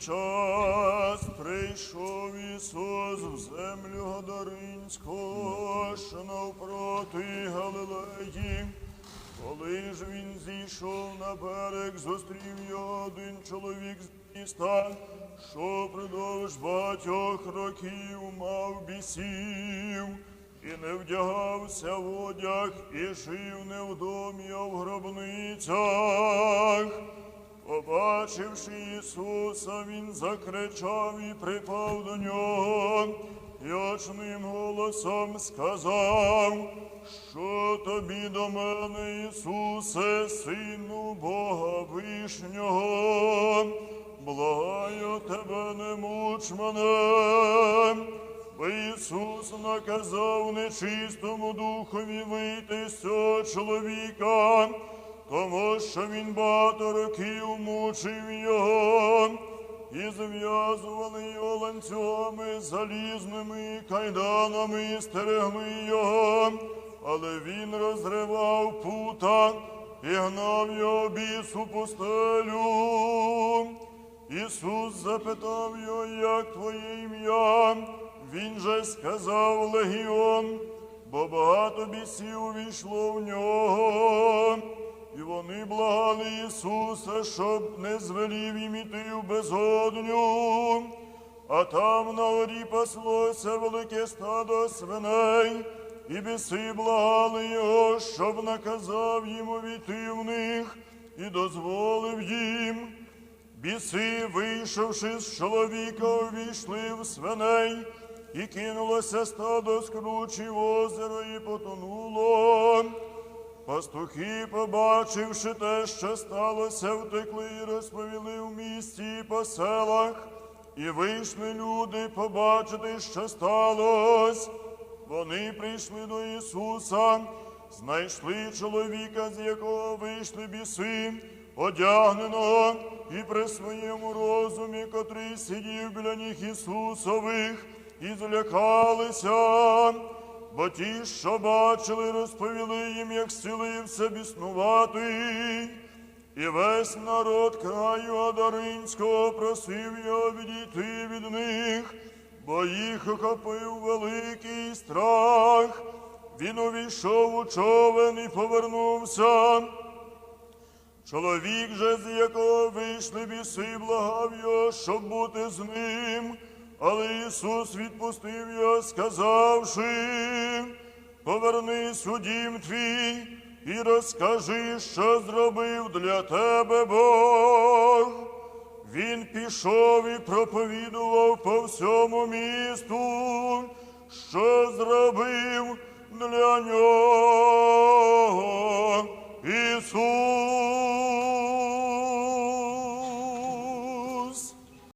час прийшов Ісус в землю Гадаринську, що навпроти Галилеї. Коли ж він зійшов на берег, зустрів його один чоловік з міста, що продовж багатьох років мав бісів, і не вдягався в одяг, і жив не в домі, а в гробницях. Побачивши Ісуса, він закричав і припав до нього, і очним голосом сказав, що тобі до мене, Ісусе, Сину Бога Вишнього, благаю тебе, не муч мене. Бо Ісус наказав нечистому духові вийти з цього чоловіка, тому що він багато років мучив його, і зв'язували його ланцюгами залізними кайданами і стерегли його, але він розривав пута і гнав його біс у пустелю. Ісус запитав його, як твоє ім'я. Він же сказав Легіон, бо багато бісів увійшло в нього. І вони благали Ісуса, щоб не звелів їм іти в безодню. А там на горі паслося велике стадо свиней, і біси благали його, щоб наказав їм увійти в них і дозволив їм. Біси, вийшовши з чоловіка, увійшли в свиней, і кинулося стадо з кручі в озеро і потонуло. Пастухи, побачивши те, що сталося, втекли і розповіли в місті і по селах, і вийшли люди побачити, що сталося. Вони прийшли до Ісуса, знайшли чоловіка, з якого вийшли біси, одягненого і при своєму розумі, котрий сидів біля ніг Ісусових, і злякалися. Бо ті, що бачили, розповіли їм, як зцілився біснуватий. І весь народ краю Адаринського просив його відійти від них, бо їх охопив великий страх. Він увійшов у човен і повернувся. Чоловік же, з якого вийшли біси, благав його, щоб бути з ним. Але Ісус відпустив його, сказавши, повернись у дім твій і розкажи, що зробив для тебе Бог. Він пішов і проповідував по всьому місту, що зробив для нього Ісус.